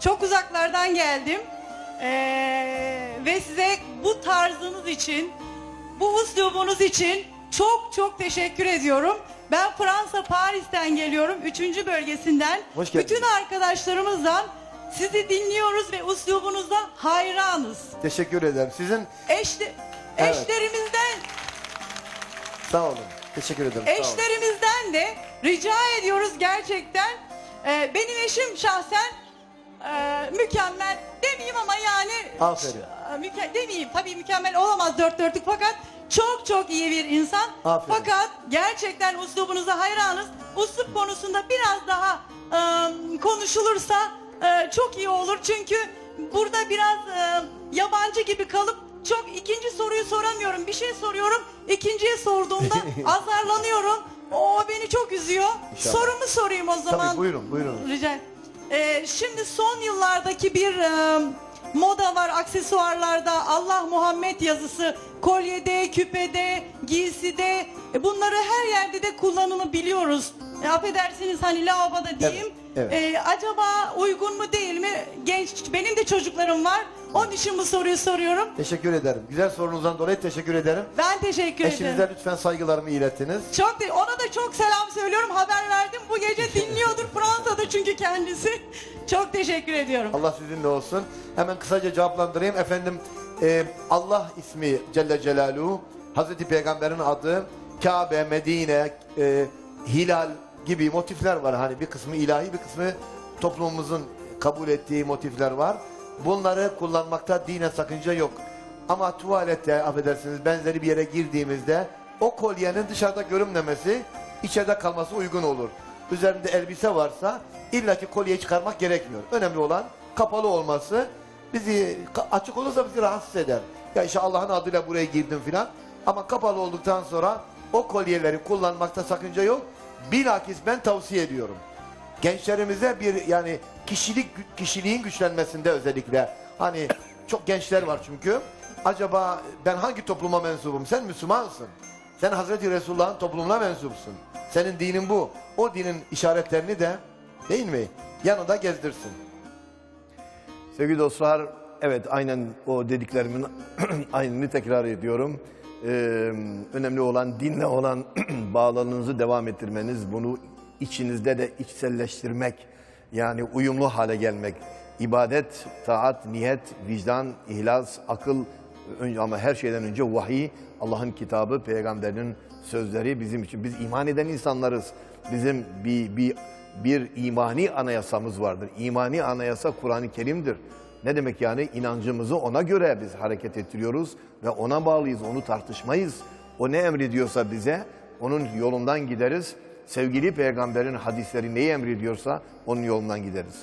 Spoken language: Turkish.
Çok uzaklardan geldim. Ee, ve size bu tarzınız için, bu üslubunuz için çok çok teşekkür ediyorum. Ben Fransa, Paris'ten geliyorum. Üçüncü bölgesinden. Hoş geldiniz. Bütün arkadaşlarımızdan sizi dinliyoruz ve üslubunuzda hayranız. Teşekkür ederim. Sizin Eşli, Evet. Eşlerimizden sağ olun. Teşekkür ederim. sağ olun. Eşlerimizden de rica ediyoruz gerçekten. Ee, benim eşim şahsen e, mükemmel demeyeyim ama yani Aferin. Müke- demeyeyim tabii mükemmel olamaz dört dörtlük fakat çok çok iyi bir insan. Aferin. Fakat gerçekten uslubunuza hayranız. Uslup konusunda biraz daha e, konuşulursa e, çok iyi olur. Çünkü burada biraz e, yabancı gibi kalıp çok ikinci soruyu soramıyorum. Bir şey soruyorum. ikinciye sorduğumda azarlanıyorum. O beni çok üzüyor. İnşallah. Sorumu sorayım o zaman. Tabii buyurun buyurun. Rica Ee, şimdi son yıllardaki bir e, moda var aksesuarlarda Allah Muhammed yazısı kolyede, küpede, giyside e, bunları her yerde de kullanımı biliyoruz. E, affedersiniz hani lavaboda diyeyim. Evet. E, acaba uygun mu değil mi? Genç benim de çocuklarım var. Onun için bu soruyu soruyorum. Teşekkür ederim. Güzel sorunuzdan dolayı teşekkür ederim. Ben teşekkür Eşinize ederim. lütfen saygılarımı iletiniz. Çok de, ona da çok selam söylüyorum. Haber verdim. Bu gece dinliyordur Fransa'da çünkü kendisi. Çok teşekkür ediyorum. Allah sizinle olsun. Hemen kısaca cevaplandırayım. Efendim e, Allah ismi Celle Celaluhu, Hazreti Peygamber'in adı, Kabe, Medine, e, Hilal gibi motifler var. Hani bir kısmı ilahi bir kısmı toplumumuzun kabul ettiği motifler var. Bunları kullanmakta dine sakınca yok. Ama tuvalette affedersiniz benzeri bir yere girdiğimizde o kolyenin dışarıda görünmemesi içeride kalması uygun olur. Üzerinde elbise varsa illaki kolyeyi çıkarmak gerekmiyor. Önemli olan kapalı olması bizi açık olursa bizi rahatsız eder. Ya işte Allah'ın adıyla buraya girdim filan. Ama kapalı olduktan sonra o kolyeleri kullanmakta sakınca yok. Bilakis ben tavsiye ediyorum. Gençlerimize bir yani kişilik kişiliğin güçlenmesinde özellikle. Hani çok gençler var çünkü. Acaba ben hangi topluma mensubum? Sen Müslümansın. Sen Hazreti Resulullah'ın toplumuna mensupsun. Senin dinin bu. O dinin işaretlerini de değil mi? Yanında gezdirsin. Sevgili dostlar, evet aynen o dediklerimin aynını tekrar ediyorum. Ee, önemli olan dinle olan bağlılığınızı devam ettirmeniz, bunu içinizde de içselleştirmek, yani uyumlu hale gelmek. İbadet, taat, niyet, vicdan, ihlas, akıl ama her şeyden önce vahiy, Allah'ın kitabı, peygamberinin sözleri bizim için. Biz iman eden insanlarız. Bizim bir, bir bir imani anayasamız vardır. İmani anayasa Kur'an-ı Kerim'dir. Ne demek yani? İnancımızı ona göre biz hareket ettiriyoruz ve ona bağlıyız, onu tartışmayız. O ne emrediyorsa bize onun yolundan gideriz. Sevgili peygamberin hadisleri neyi emrediyorsa onun yolundan gideriz.